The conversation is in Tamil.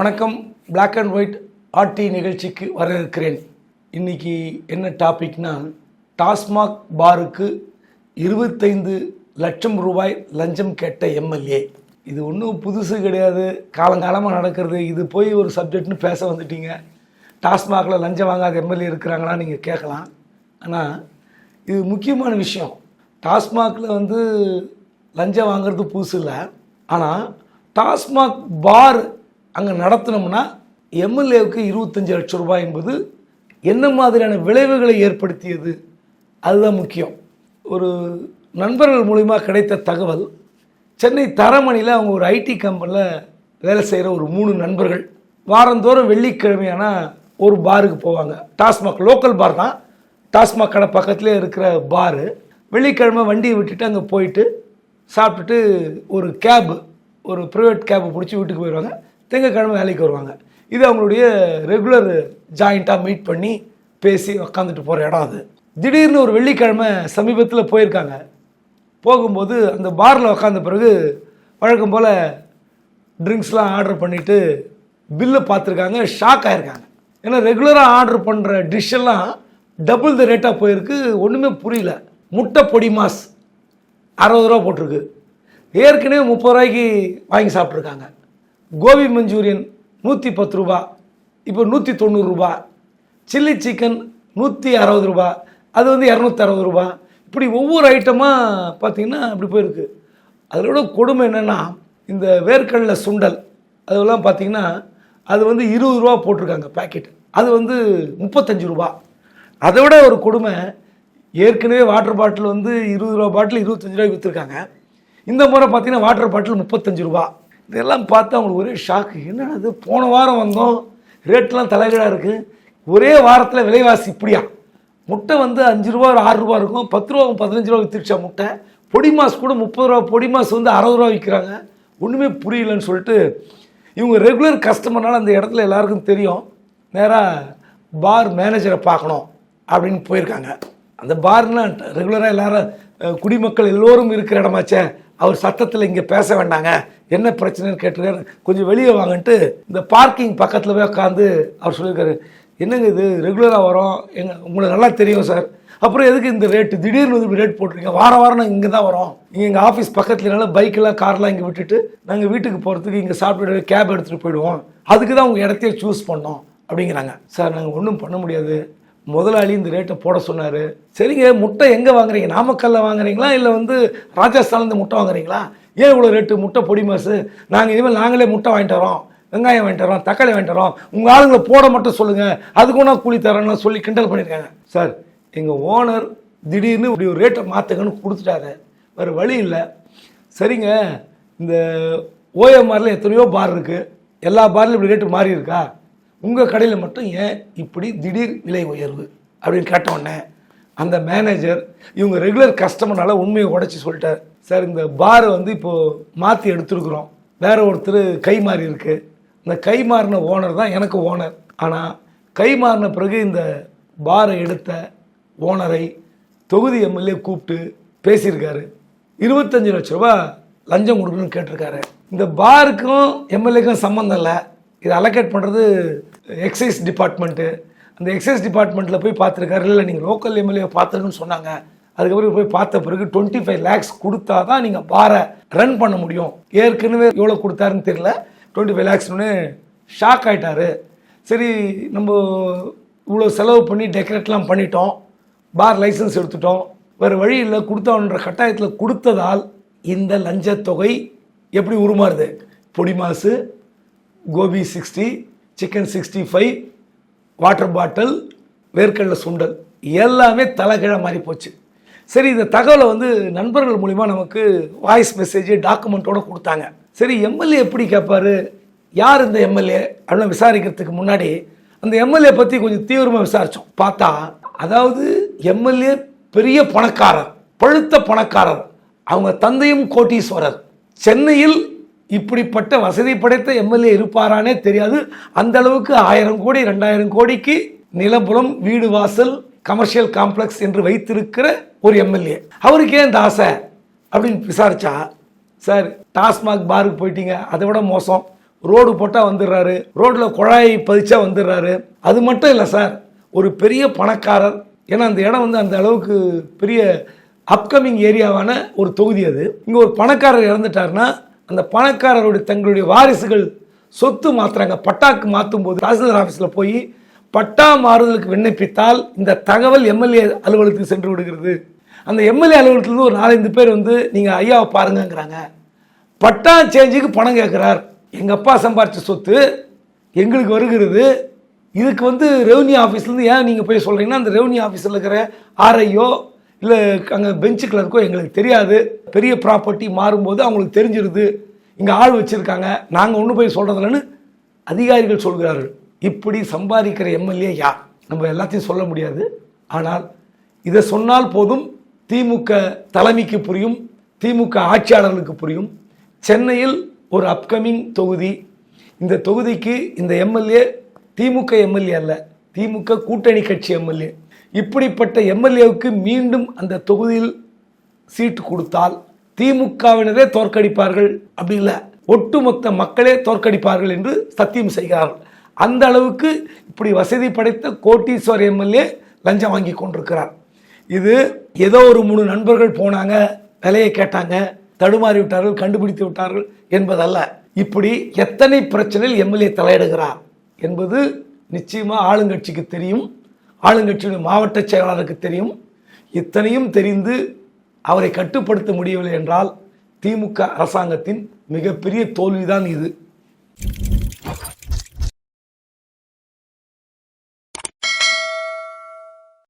வணக்கம். பிளாக் அண்ட் ஒயிட் ஆர்டி நிகழ்ச்சிக்கு வரவேற்கிறேன். இன்னைக்கு என்ன டாபிக்னா டாஸ்மாக் பாருக்கு இருபத்தைந்து லட்சம் ரூபாய் லஞ்சம் கேட்ட எம்எல்ஏ. இது ஒன்றும் புதுசு கிடையாது. காலங்காலமாக நடக்கிறது. இது போய் ஒரு சப்ஜெக்ட்னு பேச வந்துட்டீங்க. டாஸ்மாகில் லஞ்சம் வாங்காத எம்எல்ஏ இருக்கிறாங்களா நீங்கள் கேட்கலாம். ஆனால் இது முக்கியமான விஷயம். டாஸ்மாகில் வந்து லஞ்சம் வாங்குறது புதுசு இல்லை. ஆனால் டாஸ்மாக் பார் அங்கே நடத்தினோம்னா எம்எல்ஏவுக்கு இருபத்தஞ்சி லட்சம் ரூபாய் என்பது என்ன மாதிரியான விளைவுகளை ஏற்படுத்தியது? அதுதான் முக்கியம். ஒரு நண்பர்கள் மூலிமா கிடைத்த தகவல் சென்னை தரமணியில் அவங்க ஒரு ஐடி கம்பெனியில் வேலை செய்கிற ஒரு மூணு நண்பர்கள் வாரந்தோறும் வெள்ளிக்கிழமையானா ஒரு பாருக்கு போவாங்க. டாஸ்மாக் லோக்கல் பார் தான். டாஸ்மாக் கடை பக்கத்துலேயே இருக்கிற பாரு. வெள்ளிக்கிழமை வண்டியை விட்டுட்டு அங்கே போயிட்டு சாப்பிட்டுட்டு ஒரு கேபு ஒரு ப்ரைவேட் கேபு பிடிச்சி வீட்டுக்கு போயிடுவாங்க. திங்கக்கிழமை வேலைக்கு வருவாங்க. இது அவங்களுடைய ரெகுலர் ஜாயிண்ட்டாக மீட் பண்ணி பேசி உக்காந்துட்டு போகிற இடம் அது. திடீர்னு ஒரு வெள்ளிக்கிழமை சமீபத்தில் போயிருக்காங்க. போகும்போது அந்த பாரில் உக்காந்த பிறகு வழக்கம் போல் ட்ரிங்க்ஸ்லாம் ஆர்டர் பண்ணிவிட்டு பில்லை பார்த்துருக்காங்க ஷாக் ஆகிருக்காங்க ஏன்னா ரெகுலராக ஆர்டர் பண்ணுற டிஷ்ஷெல்லாம் டபுள் த ரேட்டாக போயிருக்கு. ஒன்றுமே புரியல. முட்டை பொடி மாஸ் அறுபது ரூபா போட்டிருக்கு. ஏற்கனவே முப்பது ரூபாய்க்கு வாங்கி சாப்பிட்ருக்காங்க கோபி மஞ்சூரியன் நூற்றி பத்து ரூபா இப்போ நூற்றி தொண்ணூறுரூபா சில்லி சிக்கன் நூற்றி அறுபது ரூபா அது வந்து இரநூத்தி அறுபது ரூபா. இப்படி ஒவ்வொரு ஐட்டமாக பார்த்தீங்கன்னா அப்படி போயிருக்கு. அதோட கொடுமை என்னென்னா இந்த வேர்க்கடலை சுண்டல் அதெல்லாம் பார்த்தீங்கன்னா அது வந்து இருபது ரூபா போட்டிருக்காங்க பாக்கெட் அது வந்து முப்பத்தஞ்சு ரூபா. அதை விட ஒரு கொடுமை ஏற்கனவே வாட்டர் பாட்டில் வந்து இருபது ரூபா பாட்டில் இருபத்தஞ்சு ரூபாய்க்கு விற்றுருக்காங்க இந்த முறை பார்த்தீங்கன்னா வாட்டர் பாட்டில் முப்பத்தஞ்சு ரூபா. இதெல்லாம் பார்த்து அவங்களுக்கு ஒரே ஷாக்கு என்னடா இது? போன வாரம் வந்தோம். ரேட்லாம் தலைகீழாக இருக்குது ஒரே வாரத்தில் விலைவாசி இப்படியா? முட்டை வந்து அஞ்சு ரூபா ஒரு ஆறு ரூபா இருக்கும். பத்து ரூபா பதினஞ்சு ரூபா வித்துருச்சா முட்டை? பொடி மாஸ் கூட முப்பது ரூபா பொடி மாஸ் வந்து அறுபது ரூபா விற்கிறாங்க ஒன்றுமே புரியலன்னு சொல்லிட்டு இவங்க ரெகுலர் கஸ்டமர்னால அந்த இடத்துல எல்லாருக்கும் தெரியும். நேராக பார் மேனேஜரை பார்க்கணும் அப்படின்னு போயிருக்காங்க. அந்த பார்னா ரெகுலராக எல்லாரும் குடிமக்கள் எல்லோரும் இருக்கிற இடமாச்சே. அவர் சத்தத்தில் இங்கே பேச வேண்டாங்க. என்ன பிரச்சனைன்னு கேட்டிருக்காரு. கொஞ்சம் வெளியே வாங்கன்ட்டு இந்த பார்க்கிங் பக்கத்தில் போய் உட்காந்து அவர் சொல்லியிருக்காரு. என்னங்க இது? ரெகுலராக வரும். எங்க உங்களுக்கு நல்லா தெரியும் சார். அப்புறம் எதுக்கு இந்த ரேட்டு திடீர்னு வந்து இப்படி ரேட் போட்டிருக்கீங்க. வார வாரம் நாங்கள் இங்கே தான் வரோம் இங்கே எங்கள் ஆஃபீஸ் பக்கத்துலனால பைக்கெல்லாம் கார்லாம் இங்கே விட்டுட்டு நாங்கள் வீட்டுக்கு போகிறதுக்கு இங்கே சாப்பிட்டு கேப் எடுத்துகிட்டு போயிடுவோம். அதுக்கு தான் உங்கள் இடத்தையே சூஸ் பண்ணோம். அப்படிங்கிறாங்க. சார் நாங்கள் ஒன்றும் பண்ண முடியாது. முதலாளி இந்த ரேட்டை போட சொன்னார். சரிங்க முட்டை எங்கே வாங்குறீங்க? நாமக்கல்ல வாங்குறீங்களா? இல்லை வந்து ராஜஸ்தான்லேருந்து முட்டை வாங்குறீங்களா? ஏன் இவ்வளோ ரேட்டு முட்டை பொடி மாசு நாங்கள் இனிமேல் நாங்களே முட்டை வாங்கிட்டு வரோம். வெங்காயம் வாங்கிட்டு வரோம் தக்காளி வாங்கிட்டு வரோம். உங்கள் ஆளுங்களை போட மட்டும் சொல்லுங்கள் அதுக்கு ஒன்றா கூலி தரேன்னு சொல்லி கிண்டல் பண்ணியிருக்காங்க சார் எங்கள் ஓனர் திடீர்னு இப்படி ஒரு ரேட்டை மாற்றுங்கன்னு கொடுத்துட்டாரு. வேறு வழி இல்லை. சரிங்க இந்த ஓஎம்ஆரில் எத்தனையோ பார் இருக்குது எல்லா பார்லையும் இப்படி ரேட்டு மாறி இருக்கா உங்கள் கடையில் மட்டும் ஏன் இப்படி திடீர் விலை உயர்வு? அப்படின்னு கேட்ட உடனே அந்த மேனேஜர் இவங்க ரெகுலர் கஸ்டமர்னால உண்மையை உடச்சி சொல்லிட்டார். சார் இந்த பாரை வந்து இப்போது மாற்றி எடுத்துருக்குறோம். வேற ஒருத்தர் கை மாறி இருக்கு. இந்த கை மாறின ஓனர் தான் எனக்கு ஓனர் ஆனால் கை மாறின பிறகு இந்த பாரை எடுத்த ஓனரை தொகுதி எம்எல்ஏ கூப்பிட்டு பேசியிருக்காரு. இருபத்தஞ்சு லட்ச ரூபா லஞ்சம் கொடுக்கணும்னு கேட்டிருக்காரு. இந்த பாருக்கும் எம்எல்ஏக்கும் சம்மந்தம் இல்லை. இதை அலோகேட் பண்ணுறது எக்ஸைஸ் டிபார்ட்மெண்ட்டு அந்த எக்ஸைஸ் டிபார்ட்மெண்ட்டில் போய் பார்த்துருக்காரு. இல்லை நீங்கள் லோக்கல் எம்எல்ஏ பார்த்துருக்குன்னு சொன்னாங்க. அதுக்கப்புறம் போய் பார்த்த பிறகு டுவெண்ட்டி ஃபைவ் லேக்ஸ் கொடுத்தா தான் நீங்கள் பாரை ரன் பண்ண முடியும். ஏற்கனவே எவ்வளோ கொடுத்தாருன்னு தெரியல. டுவெண்ட்டி ஃபைவ் லேக்ஸ்னு ஷாக் ஆகிட்டாரு சரி நம்ம இவ்வளோ செலவு பண்ணி டெக்கரேட்லாம் பண்ணிட்டோம். பார் லைசன்ஸ் எடுத்துட்டோம். வேறு வழி இல்லை கொடுத்தோன்ற கட்டாயத்தில் கொடுத்ததால் இந்த லஞ்சத்தொகை எப்படி உருமாறுது? பொடி மாசு gobi sixty chicken sixty five water bottle வேர்க்கடலை சுண்டல் எல்லாமே தலைகீழ மாறி போச்சு சரி இந்த தகவலை வந்து நண்பர்கள் மூலிமா நமக்கு வாய்ஸ் மெசேஜ் டாக்குமெண்ட்டோட கொடுத்தாங்க. சரி எம்எல்ஏ எப்படி கேட்பார்? யார் இந்த எம்எல்ஏ? அப்படின்னு விசாரிக்கிறதுக்கு முன்னாடி அந்த எம்எல்ஏ பற்றி கொஞ்சம் தீவிரமாக விசாரித்தோம் பார்த்தா அதாவது எம்எல்ஏ பெரிய பணக்காரர் பழுத்த பணக்காரர். அவங்க தந்தையும் கோட்டீஸ்வரர். சென்னையில் இப்படிப்பட்ட வசதி படைத்த எம்எல்ஏ இருப்பாரானே தெரியாது. அந்த அளவுக்கு ஆயிரம் கோடி ரெண்டாயிரம் கோடிக்கு நிலபுலம் வீடு வாசல் கமர்ஷியல் காம்ப்ளெக்ஸ் என்று வைத்திருக்கிற ஒரு எம்எல்ஏ. அவருக்கு ஏன் தாசை அப்படின்னு விசாரிச்சா சார் டாஸ்மாக் பாருக்கு போயிட்டீங்க அதை விட மோசம். ரோடு போட்டால் வந்துடுறாரு. ரோட்டில் குழாயை பதிச்சா வந்துடுறாரு. அது மட்டும் இல்லை சார் ஒரு பெரிய பணக்காரர். ஏன்னா அந்த இடம் வந்து அந்த அளவுக்கு பெரிய அப்கமிங் ஏரியாவான ஒரு தொகுதி அது. இங்கே ஒரு பணக்காரர் இறந்துட்டாருன்னா அந்த பணக்காரருடைய தங்களுடைய வாரிசுகள் சொத்து மாத்துறாங்க. பட்டாக்கு மாற்றும் போது தாசில்தார் ஆஃபீஸில் போய் பட்டா மாறுதலுக்கு விண்ணப்பித்தால் இந்த தகவல் எம்எல்ஏ அலுவலகத்துக்கு சென்று விடுகிறது. அந்த எம்எல்ஏ அலுவலகத்துலேருந்து ஒரு நாலஞ்சு பேர் வந்து நீங்கள் ஐயாவை பாருங்கங்கிறாங்க. பட்டா சேஞ்சுக்கு பணம் கேட்குறார் எங்கள் அப்பா சம்பாரித்த சொத்து எங்களுக்கு வருகிறது. இதுக்கு வந்து ரெவன்யூ ஆஃபீஸ்லேருந்து ஏன் நீங்கள் போய் சொல்கிறீங்கன்னா அந்த ரெவன்யூ ஆஃபீஸில் இருக்கிற ஆர்ஐயோ இல்லை அங்கே பெஞ்சு கிளர்க்கோ எங்களுக்கு தெரியாது. பெரிய ப்ராப்பர்ட்டி மாறும்போது அவங்களுக்கு தெரிஞ்சிருது. இங்கே ஆள் வச்சுருக்காங்க. நாங்கள் ஒன்றும் போய் சொல்கிறதில்லன்னு அதிகாரிகள் சொல்கிறார்கள். இப்படி சம்பாதிக்கிற எம்எல்ஏ யார்? நம்ம எல்லாத்தையும் சொல்ல முடியாது. ஆனால் இதை சொன்னால் போதும் திமுக தலைமைக்கு புரியும் திமுக ஆட்சியாளர்களுக்கு புரியும். சென்னையில் ஒரு அப்கமிங் தொகுதி. இந்த தொகுதிக்கு இந்த எம்எல்ஏ திமுக எம்எல்ஏ அல்ல திமுக கூட்டணி கட்சி எம்எல்ஏ. இப்படிப்பட்ட எம்எல்ஏவுக்கு மீண்டும் அந்த தொகுதியில் சீட்டு கொடுத்தால் திமுகவினரே தோற்கடிப்பார்கள் அப்படி இல்லை ஒட்டுமொத்த மக்களே தோற்கடிப்பார்கள் என்று சத்தியம் செய்கிறார்கள். அந்த அளவுக்கு இப்படி வசதி படைத்த கோட்டீஸ்வர் எம்எல்ஏ லஞ்சம் வாங்கி கொண்டிருக்கிறார். இது ஏதோ ஒரு மூணு நண்பர்கள் போனாங்க விலையை கேட்டாங்க தடுமாறி விட்டார்கள் கண்டுபிடித்து விட்டார்கள் என்பதல்ல. இப்படி எத்தனை பிரச்சனையில் எம்எல்ஏ தலையிடுகிறார் என்பது நிச்சயமா ஆளுங்கட்சிக்கு தெரியும். ஆளுங்கட்சியுடைய மாவட்ட செயலாளருக்கு தெரியும். இத்தனையும் தெரிந்து அவரை கட்டுப்படுத்த முடியவில்லை என்றால் திமுக அரசாங்கத்தின் மிகப்பெரிய தோல்விதான் இது.